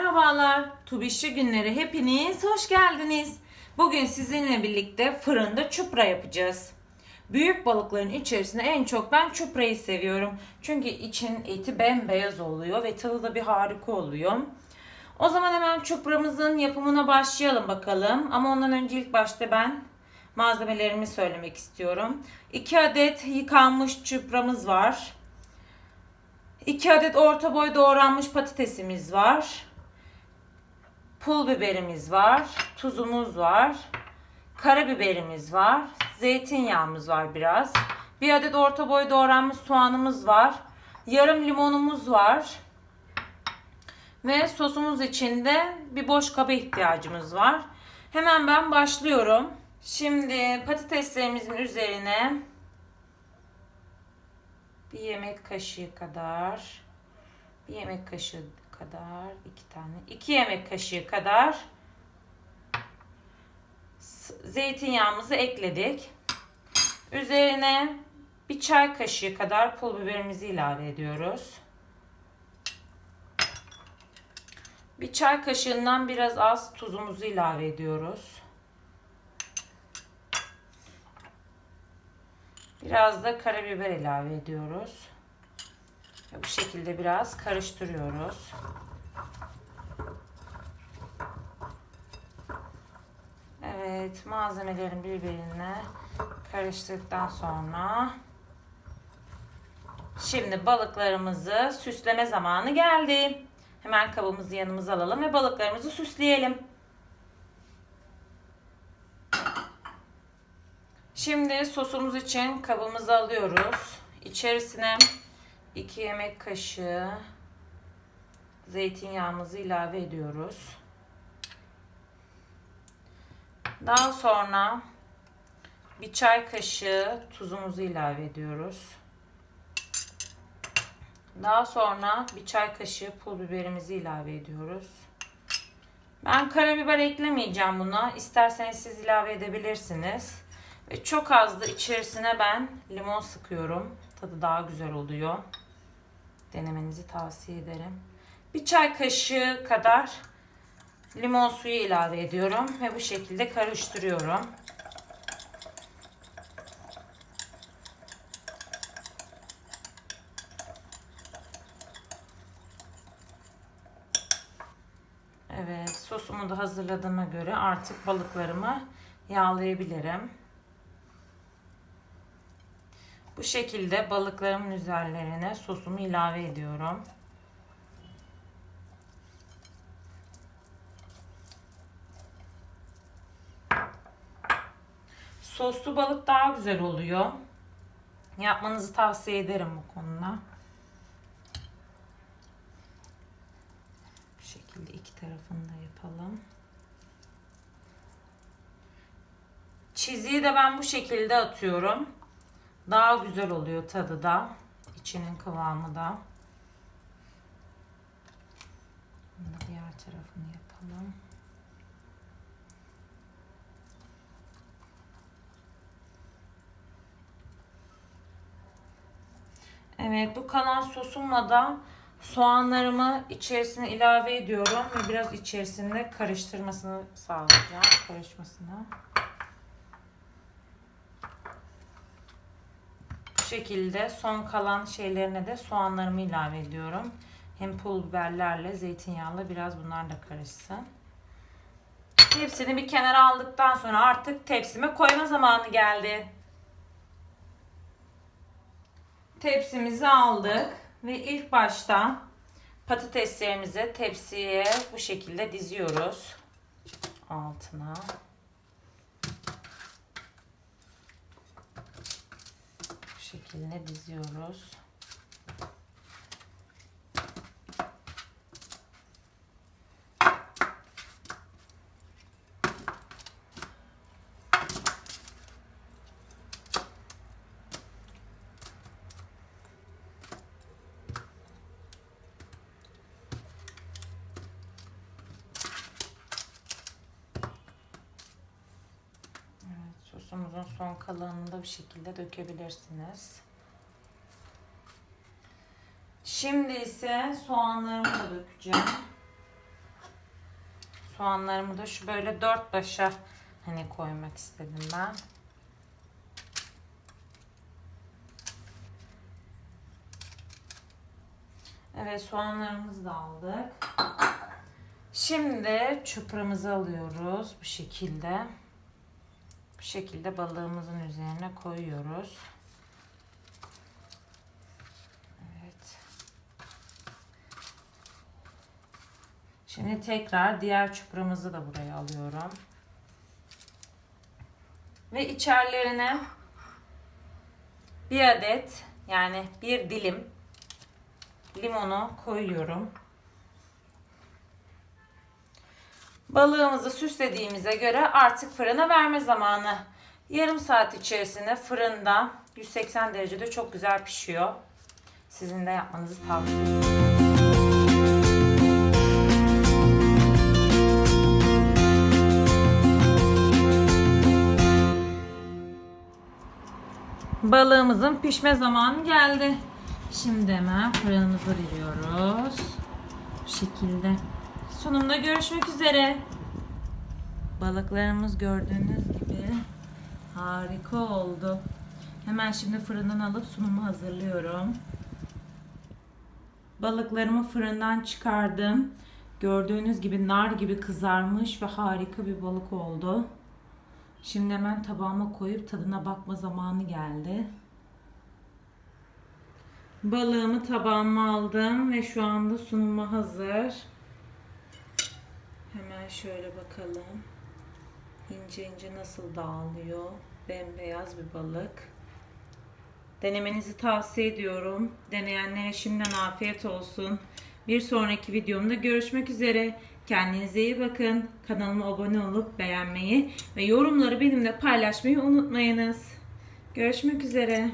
Merhabalar, Tubişçi günleri hepiniz hoş geldiniz. Bugün sizinle birlikte fırında çupra yapacağız. Büyük balıkların içerisinde en çok ben çuprayı seviyorum. Çünkü için eti bembeyaz oluyor ve tadı da bir harika oluyor. O zaman hemen çupramızın yapımına başlayalım bakalım. Ama ondan önce ilk başta ben malzemelerimi söylemek istiyorum. 2 adet yıkanmış çupramız var. 2 adet orta boy doğranmış patatesimiz var. Pul biberimiz var. Tuzumuz var. Karabiberimiz var. Zeytinyağımız var biraz. Bir adet orta boy doğranmış soğanımız var. Yarım limonumuz var. Ve sosumuz için de bir boş kaba ihtiyacımız var. Hemen ben başlıyorum. Şimdi patateslerimizin üzerine bir yemek kaşığı kadar bir yemek kaşığı kadar iki tane iki yemek kaşığı kadar zeytinyağımızı ekledik. Üzerine bir çay kaşığı kadar pul biberimizi ilave ediyoruz. Bir çay kaşığından biraz az tuzumuzu ilave ediyoruz. Biraz da karabiber ilave ediyoruz. Bu şekilde biraz karıştırıyoruz. Evet, malzemelerin birbirine karıştırdıktan sonra şimdi balıklarımızı süsleme zamanı geldi. Hemen kabımızı yanımıza alalım ve balıklarımızı süsleyelim. Şimdi sosumuz için kabımızı alıyoruz. İçerisine 2 yemek kaşığı zeytinyağımızı ilave ediyoruz. Daha sonra bir çay kaşığı tuzumuzu ilave ediyoruz. Daha sonra bir çay kaşığı pul biberimizi ilave ediyoruz. Ben karabiber eklemeyeceğim buna. İsterseniz siz ilave edebilirsiniz. Ve çok az da içerisine ben limon sıkıyorum. Tadı daha güzel oluyor. Denemenizi tavsiye ederim. Bir çay kaşığı kadar limon suyu ilave ediyorum ve bu şekilde karıştırıyorum. Evet, sosumu da hazırladığıma göre artık balıklarımı yağlayabilirim. Bu şekilde balıklarımın üzerlerine sosumu ilave ediyorum. Soslu balık daha güzel oluyor. Yapmanızı tavsiye ederim bu konuda. Bu şekilde iki tarafını da yapalım. Çiziyi de ben bu şekilde atıyorum. Daha güzel oluyor tadı da. İçinin kıvamı da. Bunu diğer tarafını yapalım. Evet bu kalan sosumla da soğanlarımı içerisine ilave ediyorum ve biraz içerisinde karıştırmasını sağlayacağım. Karışmasını. Şekilde son kalan şeylerine de soğanlarımı ilave ediyorum. Hem pul biberlerle zeytinyağla biraz bunlar da karışsın. Hepsini bir kenara aldıktan sonra artık tepsime koyma zamanı geldi. Tepsimizi aldık ve ilk başta patateslerimizi tepsiye bu şekilde diziyoruz. Altına. Şekilde diziyoruz. Sosumuzun son kalanını da bir şekilde dökebilirsiniz. Şimdi ise soğanlarımı da dökeceğim. Soğanlarımı da şu böyle dört başa hani koymak istedim ben. Evet soğanlarımızı da aldık. Şimdi çupramızı alıyoruz bu şekilde. Bu şekilde balığımızın üzerine koyuyoruz. Evet. Şimdi tekrar diğer çupramızı da buraya alıyorum. Ve içerilerine bir adet yani bir dilim limonu koyuyorum. Balığımızı süslediğimize göre artık fırına verme zamanı. Yarım saat içerisinde fırında 180 derecede çok güzel pişiyor. Sizin de yapmanızı tavsiye ederim. Balığımızın pişme zamanı geldi. Şimdi hemen fırınımıza veriyoruz. Bu şekilde. Sonunda görüşmek üzere. Balıklarımız gördüğünüz gibi harika oldu. Hemen şimdi fırından alıp sunumu hazırlıyorum. Balıklarımı fırından çıkardım. Gördüğünüz gibi nar gibi kızarmış ve harika bir balık oldu. Şimdi hemen tabağıma koyup tadına bakma zamanı geldi. Balığımı tabağıma aldım ve şu anda sunuma hazır. Şöyle bakalım. İnce ince nasıl dağılıyor. Bembeyaz bir balık. Denemenizi tavsiye ediyorum. Deneyenlere şimdiden afiyet olsun. Bir sonraki videomda görüşmek üzere. Kendinize iyi bakın. Kanalıma abone olup beğenmeyi ve yorumları benimle paylaşmayı unutmayınız. Görüşmek üzere.